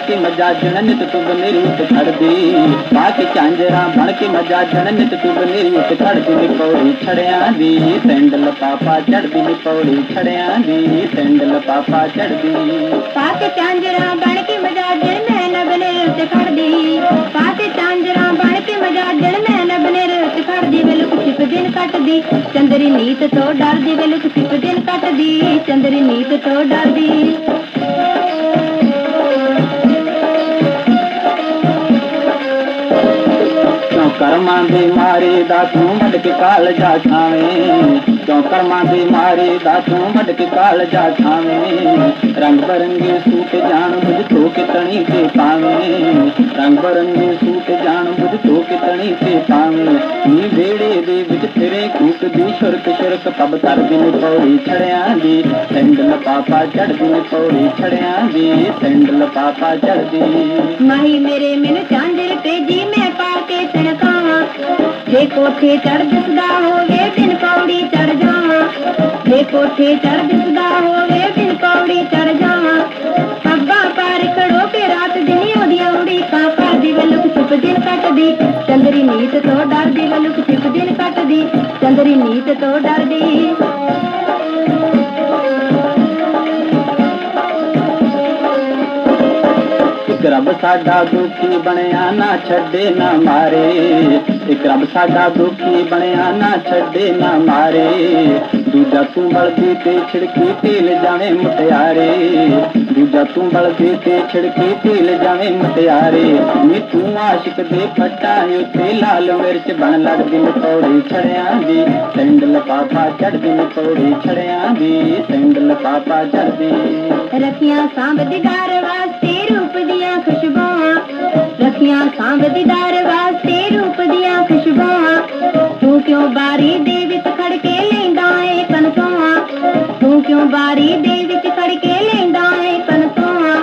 ਕੇ ਮਜਾ ਜਣ ਨਿਤ ਤੂੰ ਬਨੇਰੀ ਉੱਤੇ ਖੜਦੀ। ਪਾ ਕੇ ਬਣ ਕੇ ਮਜਾ ਜਣ ਨਿਤ ਤੂੰ ਬਨੇਰੀ ਉੱਤੇ ਖੜਦੀ। ਨੀ ਛੜਿਆਂ ਦੀ ਸੈਂਡਲ ਪਾਪਾ ਚੜਦੀ ਨੀ ਛੜਿਆਂ ਦੀ ਸੈਂਡਲ ਪਾਪਾ ਚੜਦੀ ਪਾ ਕੇ ਬਣ ਕੇ ਮਜਾਜਣ ਮੈਂ ਨਬਨੇ ਉੱਤੇ ਖੜਦੀ। ਪਾ ਕੇ ਚਾਂਜਰਾ ਬਣ ਕੇ ਮਜ਼ਾ ਮਜਾਜਣ ਮੈਂ ਨਬਨੇ ਉੱਤੇ ਖੜਦੀ। ਵੇ ਲੁਕ ਦਿਨ ਕੱਟਦੀ, ਚੰਦਰੀ ਨੀਤ ਤੋਂ ਡਰਦੀ। ਵੇਲ ਲੁਕ ਛਿਪ ਦਿਨ ਕੱਟਦੀ, ਚੰਦਰੀ ਨੀਤ ਤੋਂ ਡਰਦੀ। ਕਰਮਾਂ ਦੇ ਮਾਰੇ ਦਾ ਤੂੰ ਵੱਢ ਕੇ ਕਾਲ ਜਾ ਖਾਵੇਂ ਕਿਉਂ ਕਰਮਾਂ ਦੇ ਮਾਰੇ ਦਾ ਤੂੰ ਵੱਢ ਕੇ ਕਾਲ ਜਾ ਖਾਵੇਂ ਰੰਗ ਬਰੰਗੇ ਸੂਟ ਜਾਣ ਬੁਝ ਧੋ ਕੇ ਤਣੀ ਤੇ ਪਾਵੇਂ। ਰੰਗ ਬਰੰਗੇ ਸੂਟ ਜਾਣ ਬੁਝ ਧੋ ਕੇ ਤਣੀ ਤੇ ਪਾਵੇਂ। ਨੀ ਵੇੜੇ ਦੇ ਵਿੱਚ ਫਿਰੇ ਕੂਕਦੀ ਸ਼ੁਰਕ ਸ਼ੁਰਕ ਪਬ ਕਰਦੀ ਨੀ ਪੌੜੀ ਛੜਿਆਂ ਦੀ। ਸੈਂਡਲ ਪਾਪਾ ਚੜਦੀ ਨੀ ਪੌੜੀ ਛੜਿਆਂ ਦੀ। ਸੈਂਡਲ ਪਾਪਾ ਚੜਦੀ ਮਾਹੀ ਮੇਰੇ ਮੈਨੂੰ ਜੇ ਕੋਠੇ ਚੜ ਦਿਸਦਾ ਹੋਵੇ, ਦਿਨ ਪੌੜੀ ਚੜ ਜਾਵਾਂ। ਜੇ ਕੋਠੇ ਚੜ ਦਿਸਦਾ ਹੋਵੇ, ਦਿਨ ਪੌੜੀ ਚੜ ਜਾਵਾਂ। ਅੱਬਾ ਪਾਰ ਖੜੋ ਕੇ ਰਾਤ ਦਿਨ ਉਹਦੀਆਂ ਉਡੀਕਾਂ ਕਰਦੀ ਵੱਲੁਕ ਛਿਪ ਦਿਨ ਕੱਟਦੀ। ਚੰਦਰੀ ਨੀਤ ਤੋਂ ਡਰਦੀ ਵੱਲੁਕ ਛਿਪ ਦਿਨ ਕੱਟਦੀ। ਚੰਦਰੀ ਨੀਤ ਤੋਂ ਡਰਦੀ। ਰੱਬ ਸਾਡਾ ਦੁਖੀ ਬਣਿਆ ਨਾ ਛੱਡੇ ਨਾ ਮਾਰੇ। ਇੱਕ ਰੱਬ ਸਾਡਾ ਦੁਖੀ ਬਣਿਆ ਨਾ ਛੱਡੇ ਨਾ ਮਾਰੇ। ਦੂਜਾ ਤੂੰ ਬਲਦੀ ਤੇ ਛਿੜਕੀ ਤੇਲ ਜਾਵੇਂ ਮੁਟਿਆਰੇ। ਦੂਜਾ ਤੂੰ ਬਲਦੀ ਤੇ ਛਿੜਕੀ ਤੇਲ ਜਾਵੇਂ ਮੁਟਿਆਰੇ। ਨੀ ਤੂੰ ਆਸ਼ਿਕ ਦੇ ਫੱਟਾ ਉੱਤੇ ਲਾਲ ਮਿਰਚ ਬਣ ਲੱਗਦੀ ਮਤੌੜੀ ਛੜਿਆਂ ਦੀ। ਸੈਂਡਲ ਪਾਪਾ ਚੜਦੀ ਮਤੌੜੀ ਛੜਿਆਂ ਦੀ। ਸੈਂਡਲ ਪਾਪਾ ਚੜਦੀ ਰੱਖੀਆਂ ਸਾਂਭਦੀ ਦਾਰ ਵਾਸਤੇ ਰੂਪ ਦੀਆਂ ਖੁਸ਼ਬੂਆਂ, ਰੱਖੀਆਂ ਸਾਂਭਦੀ ਦਾਰ ਵਾਸਤੇ ਰੂਪ ਦੀਆਂ ਖੁਸ਼ਬੂਆਂ। ਤੂੰ ਕਿਉਂ ਬਾਰੀ ਦੇ ਵਿੱਚ ਖੜ ਕੇ ਲੈਂਦਾ ਏ ਕਨਸੋਆਂ ਤੂੰ ਕਿਉਂ ਬਾਰੀ ਦੇ ਵਿੱਚ ਖੜ ਕੇ ਲੈਂਦਾ ਏ ਕਨਸੋਆਂ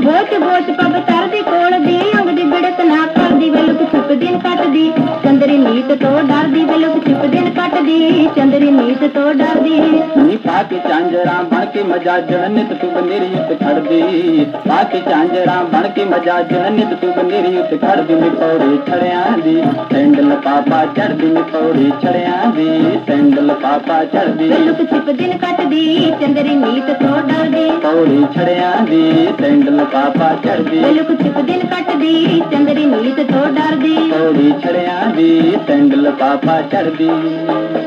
ਬੋਚ ਬੋਚ ਪਬ ਤਰ ਦੇ ਕੋਲ ਦੀ ਲੰਘਦੀ ਬਿੜਕ ਨਾ ਕਰਦੀ, ਵੇਲੁਕ ਛਿਪ ਦਿਨ ਕੱਟਦੀ। ਚੰਦਰੀ ਨੀਤ ਤੋਂ ਡਰਦੀ, ਵੇਲੁਕ ਛਿਪ ਦਿਨ ਕੱਟਦੀ ਚੰਦਰੀ ਨੀਤ ਤੋਂ ਡਰਦੀ। ਨੀ ਪਾ ਕੇ ਚਾਂਜਰਾਂ ਬਣ ਕੇ ਮਜਾਜਣ ਨਿਤ ਤੂੰ ਬਨੇਰੀ ਉੱਤੇ ਖੜਦੀ। ਪਾ ਕੇ ਚਾਂਜਰਾਂ ਬਣ ਕੇ ਮਜਾਜਣ ਨਿਤ ਤੂੰ ਬਨੇਰੀ ਉੱਤੇ ਖੜਦੀ ਨੀ ਪੌੜੀ ਛੜਿਆਂ ਦੀ। ਸੈਂਡਲ ਪਾਪਾ ਚੜਦੀ ਨੀ ਪੌੜੀ ਛੜਿਆਂ ਦੀ। ਸੈਂਡਲ ਪਾਪਾ ਚੜਦੀ ਵੇਲੁਕ ਛਿਪ ਦਿਨ ਕੱਟਦੀ ਚੰਦਰੀ ਨੀਤ ਤੋਂ ਡਰਦੀ। ਪੌੜੀ ਛੜਿਆਂ ਦੀ ਸੈਂਡਲ ਪਾਪਾ ਚੜਦੀ ਵੇਲੁਕ ਛਿਪ ਦਿਨ ਕੱਟਦੀ ਚੰਦਰੀ ਨੀਤ ਤੋਂ ਡਰਦੀ। ਪੌੜੀ ਛੜਿਆਂ ਦੀ ਸੈਂਡਲ ਪਾਪਾ ਚੜਦੀ Música